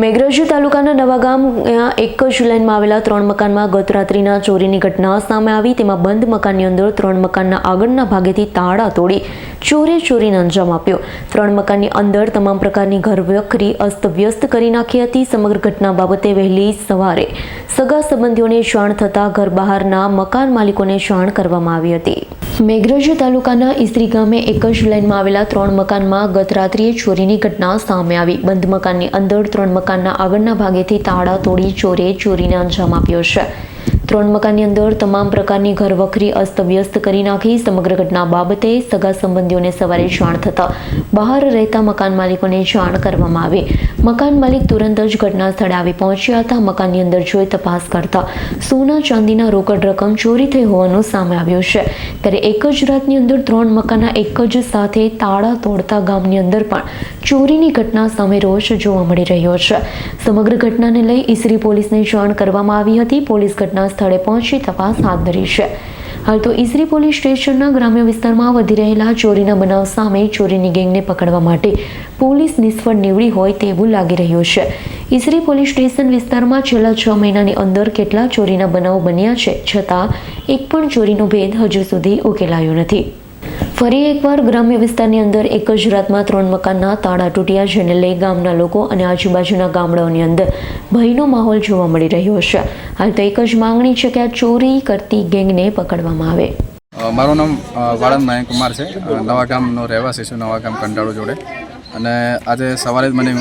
મેઘરજ તાલુકાના નવાગામ એક જ લાઇનમાં આવેલા ત્રણ મકાનમાં ગત રાત્રિના ચોરીની ઘટના સામે આવી. તેમાં બંધ મકાનની અંદર ત્રણ મકાનના આગળના ભાગેથી તાળા તોડી ચોરે ચોરીને અંજામ આપ્યો. ત્રણ મકાનની અંદર તમામ પ્રકારની ઘરવખરી અસ્તવ્યસ્ત કરી નાખી હતી. સમગ્ર ઘટના બાબતે વહેલી સવારે સગા સંબંધીઓને જાણ થતાં ઘર બહારના મકાન માલિકોને જાણ કરવામાં આવી હતી. મેઘરજ તાલુકાના ઈસરી ગામે એક જ લાઇનમાં આવેલા ત્રણ મકાનમાં ગત રાત્રિએ ચોરીની ઘટના સામે આવી. બંધ મકાનની અંદર ત્રણ મકાનના આગળના ભાગેથી તાળા તોડી ચોરે ચોરીને અંજામ આપ્યો છે. ત્રણ મકાનની અંદર તમામ પ્રકારની ઘરવખરી અસ્તવ્યસ્ત કરી નાખી સમગ્ર ઘટના બાબતે સગા સંબંધીઓને સવારે જાણ થતાં બહાર રહેતા મકાન માલિકોને જાણ કરવામાં આવી. મકાન માલિક તુરંત જ ઘટના સ્થળે આવી પહોંચ્યા હતા. મકાનની અંદર જોઈ તપાસ કરતા સોના ચાંદીના રોકડ રકમ ચોરી થઈ હોવાનું સામે આવ્યું છે. ત્યારે એક જ રાતની અંદર ત્રણ મકાનના એક જ સાથે તાળા તોડતા ગામની અંદર પણ ચોરીની ઘટના સામે રોષ જોવા મળી રહ્યો છે. સમગ્ર ઘટનાને લઈ ઈસરી પોલીસને જાણ કરવામાં આવી હતી. પોલીસ ઘટના સ્થળે પહોંચી તપાસ હાથ ધરી છે. હાલ તો ઈસરી પોલીસ સ્ટેશનના ગ્રામ્ય વિસ્તારમાં વધી રહેલા ચોરીના બનાવ સામે ચોરીની ગેંગને પકડવા માટે પોલીસ નિષ્ફળ નીવડી હોય તેવું લાગી રહ્યું છે. ઈસરી પોલીસ સ્ટેશન વિસ્તારમાં છેલ્લા છ મહિનાની અંદર કેટલા ચોરીના બનાવ બન્યા છે છતાં એક પણ ચોરીનો ભેદ હજુ સુધી ઉકેલાયો નથી. ફરી એકવાર ગ્રામ્ય વિસ્તારની અંદર એક જ રાતમાં ત્રણ મકાનના તાળા તૂટ્યા, જેને લઈ ગામના લોકો અને આજુબાજુના ગામડાઓની અંદર ભયનો માહોલ જોવા મળી રહ્યો છે. હાલ તો એક જ માંગણી છે કે આ ચોરી કરતી ગેંગને પકડવામાં આવે. મારું નામ વાળંદ નાયકુમાર કુમાર છે નવા ગામનો રહેવાસી છું, નવા ગામ કંટાળો જોડે. અને આજે સવારે જ મને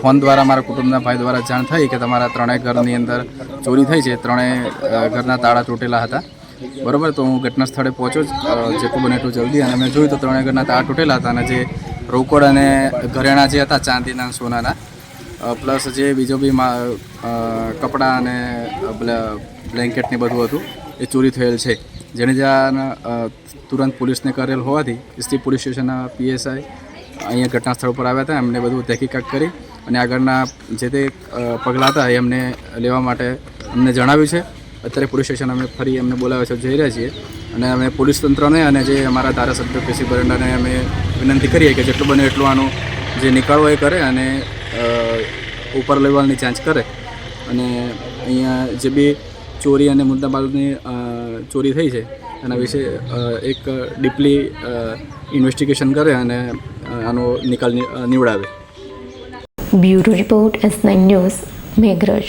ફોન દ્વારા મારા કુટુંબના ભાઈ દ્વારા જાણ થઈ કે તમારા ત્રણેય ઘરની અંદર ચોરી થઈ છે. ત્રણેય ઘરના તાળા તૂટેલા હતા. બરોબર, તો હું ઘટના સ્થળે પહોંચ્યો જેટલું બને એટલું જલ્દી. અને મેં જોયું તો ત્રણેય ઘરના તાર તૂટેલા હતા અને જે રોકડ અને ઘરેણાં જે હતા, ચાંદીના, સોનાના પ્લસ જે બીજો બી કપડાં અને બ્લેન્કેટને બ્લેન્કેટ બધું હતું, એ ચોરી થયેલ છે. જેને જ્યાં તુરંત પોલીસને કરેલ હોવાથી ઇસ્તી પોલીસ સ્ટેશનના પીએસઆઈ અહીંયા ઘટના સ્થળ ઉપર આવ્યા હતા, એમને બધું તહેકીકાત કરી અને આગળના જે તે પગલાં હતા એ અમને લેવા માટે અમને જણાવ્યું છે. અત્યારે પોલીસ સ્ટેશન અમે ફરી એમને બોલાવ્યા છે, જઈ રહ્યા છીએ. અને અમે પોલીસ તંત્રને અને જે અમારા ધારાસભ્ય પેશી બરંડાને અમે વિનંતી કરીએ કે જેટલું બને એટલું આનું જે નિકાળો એ કરે અને ઉપર લેવલની જાંચ કરે. અને અહીંયા જે બી ચોરી અને મુદ્દાબાલની ચોરી થઈ છે, એના વિશે એક ડીપલી ઇન્વેસ્ટિગેશન કરે અને આનો નિકાલ નીવડાવે. Bureau report S nine news, Meghraj.